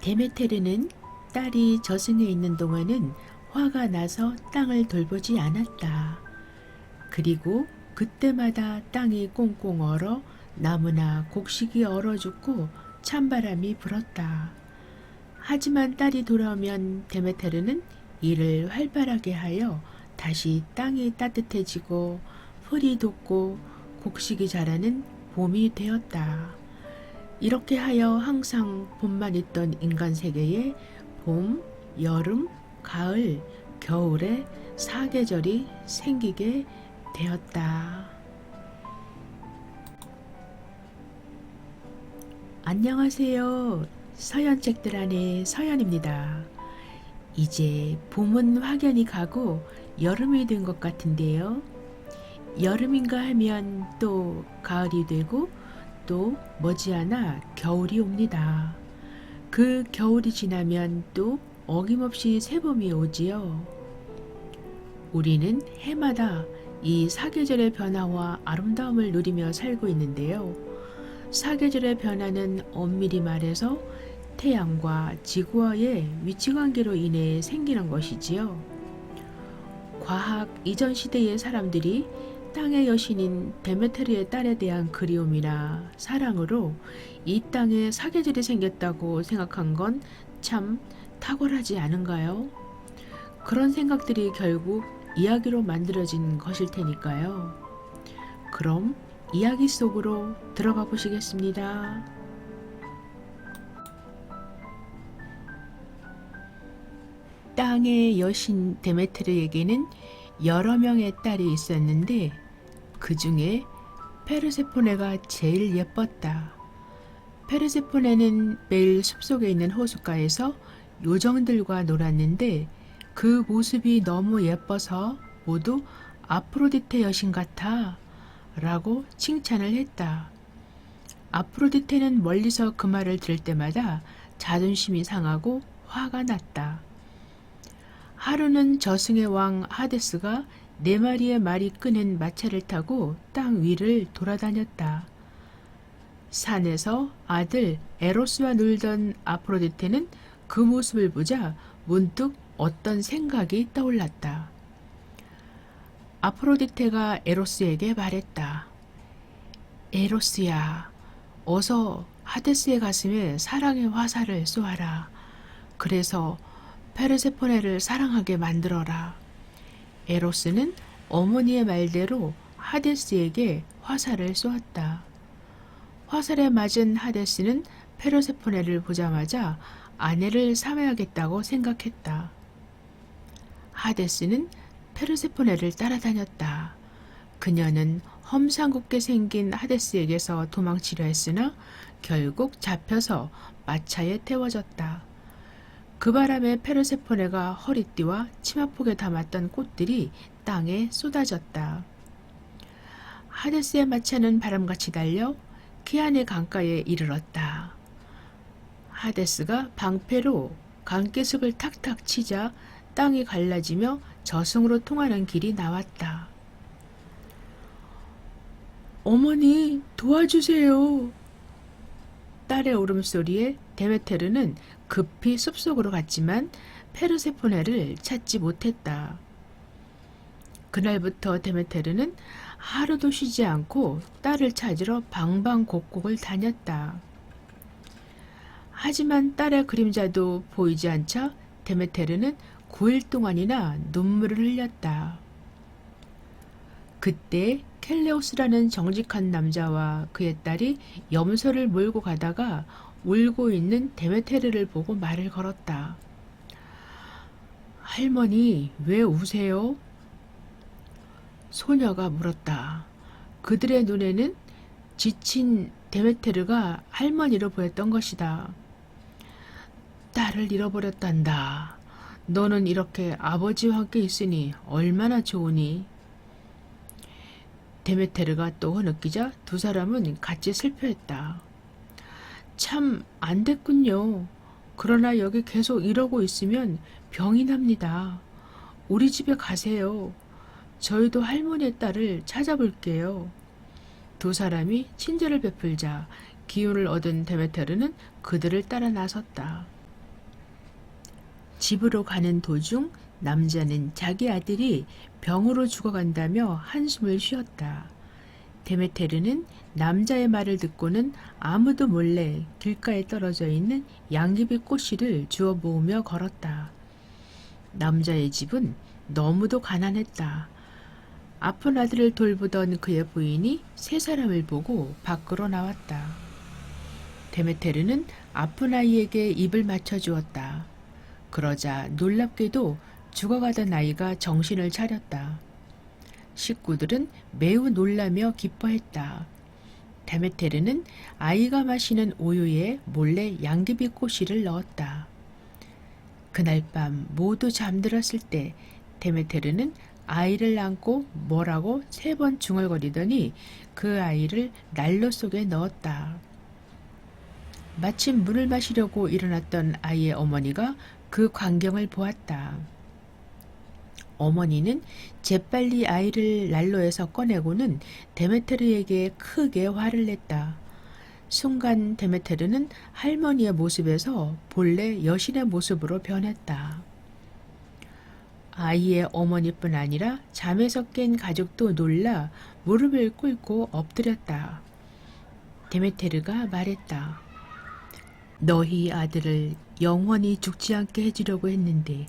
데메테르는 딸이 저승에 있는 동안은 화가 나서 땅을 돌보지 않았다. 그리고 그때마다 땅이 꽁꽁 얼어 나무나 곡식이 얼어 죽고 찬바람이 불었다. 하지만 딸이 돌아오면 데메테르는 일을 활발하게 하여 다시 땅이 따뜻해지고 풀이 돋고 곡식이 자라는 봄이 되었다. 이렇게 하여 항상 봄만 있던 인간 세계에 봄, 여름, 가을, 겨울에 사계절이 생기게 되었다. 안녕하세요. 서연책들 안의 서연입니다. 이제 봄은 확연히 가고 여름이 된 것 같은데요. 여름인가 하면 또 가을이 되고 또 머지않아 겨울이 옵니다. 그 겨울이 지나면 또 어김없이 새봄이 오지요. 우리는 해마다 이 사계절의 변화와 아름다움을 누리며 살고 있는데요. 사계절의 변화는 엄밀히 말해서 태양과 지구와의 위치관계로 인해 생기는 것이지요. 과학 이전 시대의 사람들이 땅의 여신인 데메테르의 딸에 대한 그리움이나 사랑으로 이 땅에 사계절이 생겼다고 생각한 건 참 탁월하지 않은가요? 그런 생각들이 결국 이야기로 만들어진 것일 테니까요. 그럼 이야기 속으로 들어가 보시겠습니다. 땅의 여신 데메트르에게는 여러 명의 딸이 있었는데 그 중에 페르세포네가 제일 예뻤다. 페르세포네는 매일 숲속에 있는 호숫가에서 요정들과 놀았는데 그 모습이 너무 예뻐서 모두 아프로디테 여신 같아 라고 칭찬을 했다. 아프로디테는 멀리서 그 말을 들을 때마다 자존심이 상하고 화가 났다. 하루는 저승의 왕 하데스가 네 마리의 말이 끄는 마차를 타고 땅 위를 돌아다녔다. 산에서 아들 에로스와 놀던 아프로디테는 그 모습을 보자 문득 어떤 생각이 떠올랐다. 아프로디테가 에로스에게 말했다. 에로스야, 어서 하데스의 가슴에 사랑의 화살을 쏘아라. 그래서 페르세포네를 사랑하게 만들어라. 에로스는 어머니의 말대로 하데스에게 화살을 쏘았다. 화살에 맞은 하데스는 페르세포네를 보자마자 아내를 삼아야겠다고 생각했다. 하데스는 페르세포네를 따라다녔다. 그녀는 험상궂게 생긴 하데스에게서 도망치려 했으나 결국 잡혀서 마차에 태워졌다. 그 바람에 페르세포네가 허리띠와 치마폭에 담았던 꽃들이 땅에 쏟아졌다. 하데스의 마차는 바람같이 달려 키안의 강가에 이르렀다. 하데스가 방패로 강계석을 탁탁 치자 땅이 갈라지며 저승으로 통하는 길이 나왔다. 어머니, 도와주세요. 딸의 울음소리에 데메테르는 급히 숲속으로 갔지만 페르세포네를 찾지 못했다. 그날부터 데메테르는 하루도 쉬지 않고 딸을 찾으러 방방곡곡을 다녔다. 하지만 딸의 그림자도 보이지 않자 데메테르는 9일 동안이나 눈물을 흘렸다. 그때 켈레오스라는 정직한 남자와 그의 딸이 염소를 몰고 가다가 울고 있는 데메테르를 보고 말을 걸었다. 할머니, 왜 우세요? 소녀가 물었다. 그들의 눈에는 지친 데메테르가 할머니로 보였던 것이다. 딸을 잃어버렸단다. 너는 이렇게 아버지와 함께 있으니 얼마나 좋으니? 데메테르가 또 흐느끼자 두 사람은 같이 슬퍼했다. 참 안 됐군요. 그러나 여기 계속 이러고 있으면 병이 납니다. 우리 집에 가세요. 저희도 할머니의 딸을 찾아볼게요. 두 사람이 친절을 베풀자 기운을 얻은 데메테르는 그들을 따라 나섰다. 집으로 가는 도중 남자는 자기 아들이 병으로 죽어간다며 한숨을 쉬었다. 데메테르는 남자의 말을 듣고는 아무도 몰래 길가에 떨어져 있는 양귀비 꽃씨를 주워 모으며 걸었다. 남자의 집은 너무도 가난했다. 아픈 아들을 돌보던 그의 부인이 세 사람을 보고 밖으로 나왔다. 데메테르는 아픈 아이에게 입을 맞춰 주었다. 그러자 놀랍게도 죽어가던 아이가 정신을 차렸다. 식구들은 매우 놀라며 기뻐했다. 데메테르는 아이가 마시는 우유에 몰래 양귀비 꼬시를 넣었다. 그날 밤 모두 잠들었을 때 데메테르는 아이를 안고 뭐라고 세 번 중얼거리더니 그 아이를 난로 속에 넣었다. 마침 물을 마시려고 일어났던 아이의 어머니가 그 광경을 보았다. 어머니는 재빨리 아이를 난로에서 꺼내고는 데메테르에게 크게 화를 냈다. 순간 데메테르는 할머니의 모습에서 본래 여신의 모습으로 변했다. 아이의 어머니뿐 아니라 잠에서 깬 가족도 놀라 무릎을 꿇고 엎드렸다. 데메테르가 말했다. 너희 아들을 영원히 죽지 않게 해주려고 했는데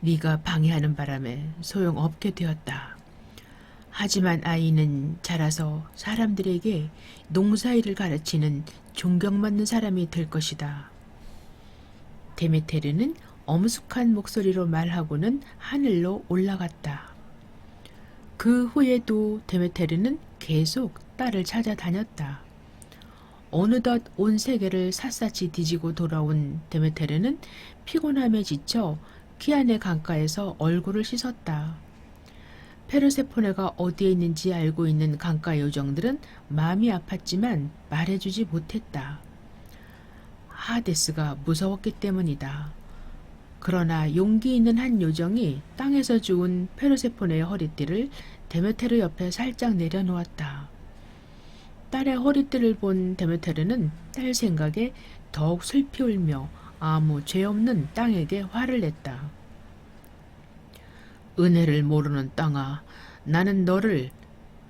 네가 방해하는 바람에 소용없게 되었다. 하지만 아이는 자라서 사람들에게 농사일을 가르치는 존경받는 사람이 될 것이다. 데메테르는 엄숙한 목소리로 말하고는 하늘로 올라갔다. 그 후에도 데메테르는 계속 딸을 찾아다녔다. 어느덧 온 세계를 샅샅이 뒤지고 돌아온 데메테르는 피곤함에 지쳐 키안의 강가에서 얼굴을 씻었다. 페르세포네가 어디에 있는지 알고 있는 강가 요정들은 마음이 아팠지만 말해주지 못했다. 하데스가 무서웠기 때문이다. 그러나 용기 있는 한 요정이 땅에서 주운 페르세포네의 허리띠를 데메테르 옆에 살짝 내려놓았다. 딸의 허리띠를 본 데메테르는 딸 생각에 더욱 슬피 울며 아무 죄 없는 땅에게 화를 냈다. 은혜를 모르는 땅아, 나는 너를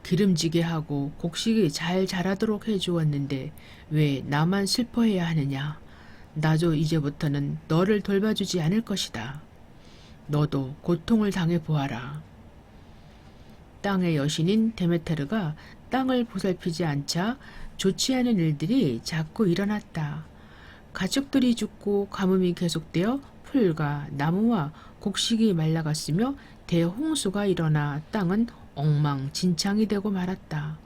기름지게 하고 곡식이 잘 자라도록 해주었는데 왜 나만 슬퍼해야 하느냐? 나도 이제부터는 너를 돌봐주지 않을 것이다. 너도 고통을 당해 보아라. 땅의 여신인 데메테르가 땅을 보살피지 않자 좋지 않은 일들이 자꾸 일어났다. 가축들이 죽고 가뭄이 계속되어 풀과 나무와 곡식이 말라갔으며 대홍수가 일어나 땅은 엉망진창이 되고 말았다.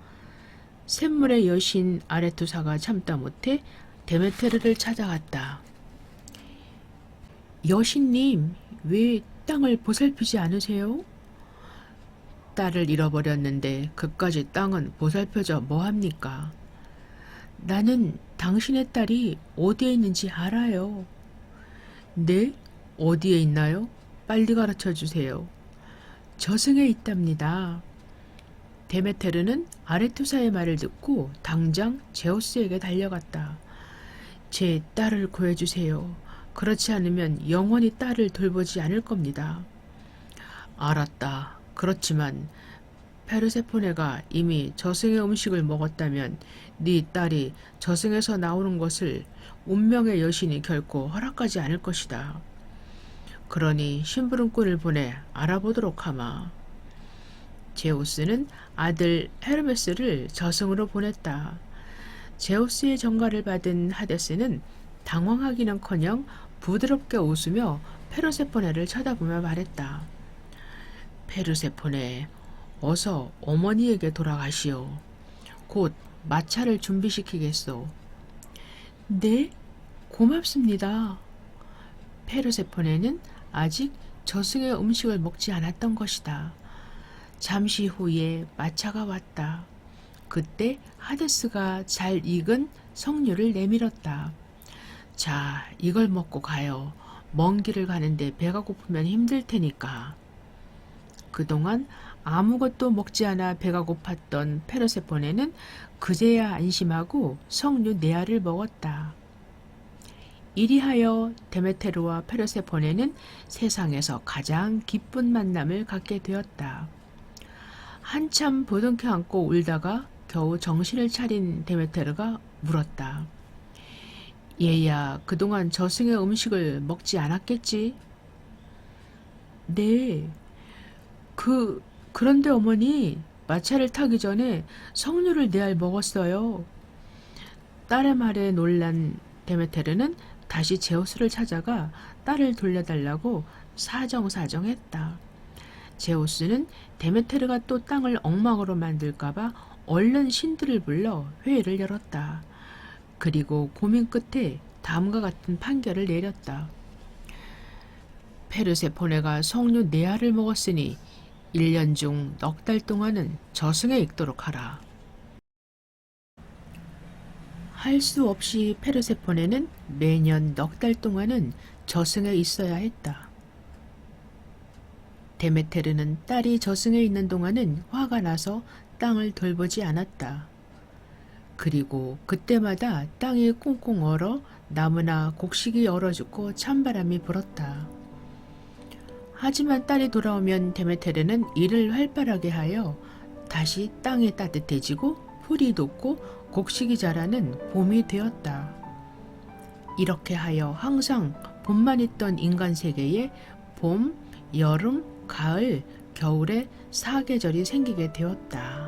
샘물의 여신 아레투사가 참다 못해 데메테르를 찾아갔다. 여신님, 왜 땅을 보살피지 않으세요? 딸을 잃어버렸는데 그까지 땅은 보살펴져 뭐합니까? 나는 당신의 딸이 어디에 있는지 알아요. 네? 어디에 있나요? 빨리 가르쳐 주세요. 저승에 있답니다. 데메테르는 아레투사의 말을 듣고 당장 제우스에게 달려갔다. 제 딸을 구해주세요. 그렇지 않으면 영원히 딸을 돌보지 않을 겁니다. 알았다. 그렇지만 페르세포네가 이미 저승의 음식을 먹었다면 네 딸이 저승에서 나오는 것을 운명의 여신이 결코 허락하지 않을 것이다. 그러니 심부름꾼을 보내 알아보도록 하마. 제우스는 아들 헤르메스를 저승으로 보냈다. 제우스의 전가를 받은 하데스는 당황하기는커녕 부드럽게 웃으며 페르세포네를 쳐다보며 말했다. 페르세포네, 어서 어머니에게 돌아가시오. 곧 마차를 준비시키겠소. 네, 고맙습니다. 페르세포네는 아직 저승의 음식을 먹지 않았던 것이다. 잠시 후에 마차가 왔다. 그때 하데스가 잘 익은 석류를 내밀었다. 자, 이걸 먹고 가요. 먼 길을 가는데 배가 고프면 힘들 테니까. 그동안 아무것도 먹지 않아 배가 고팠던 페르세포네는 그제야 안심하고 석류 네 알을 먹었다. 이리하여 데메테르와 페르세포네는 세상에서 가장 기쁜 만남을 갖게 되었다. 한참 보듬켜 안고 울다가 겨우 정신을 차린 데메테르가 물었다. 얘야, 그동안 저승의 음식을 먹지 않았겠지? 네. 그, 그런데 어머니, 마차를 타기 전에 석류를 네 알 먹었어요. 딸의 말에 놀란 데메테르는 다시 제우스를 찾아가 딸을 돌려달라고 사정사정했다. 제우스는 데메테르가 또 땅을 엉망으로 만들까봐 얼른 신들을 불러 회의를 열었다. 그리고 고민 끝에 다음과 같은 판결을 내렸다. 페르세포네가 석류 네 알을 먹었으니 1년 중 넉 달 동안은 저승에 있도록 하라. 할 수 없이 페르세포네는 매년 넉 달 동안은 저승에 있어야 했다. 데메테르는 딸이 저승에 있는 동안은 화가 나서 땅을 돌보지 않았다. 그리고 그때마다 땅이 꽁꽁 얼어 나무나 곡식이 얼어 죽고 찬바람이 불었다. 하지만 딸이 돌아오면 데메테르는 일을 활발하게 하여 다시 땅이 따뜻해지고 풀이 돋고 곡식이 자라는 봄이 되었다. 이렇게 하여 항상 봄만 있던 인간 세계에 봄, 여름, 가을, 겨울에 사계절이 생기게 되었다.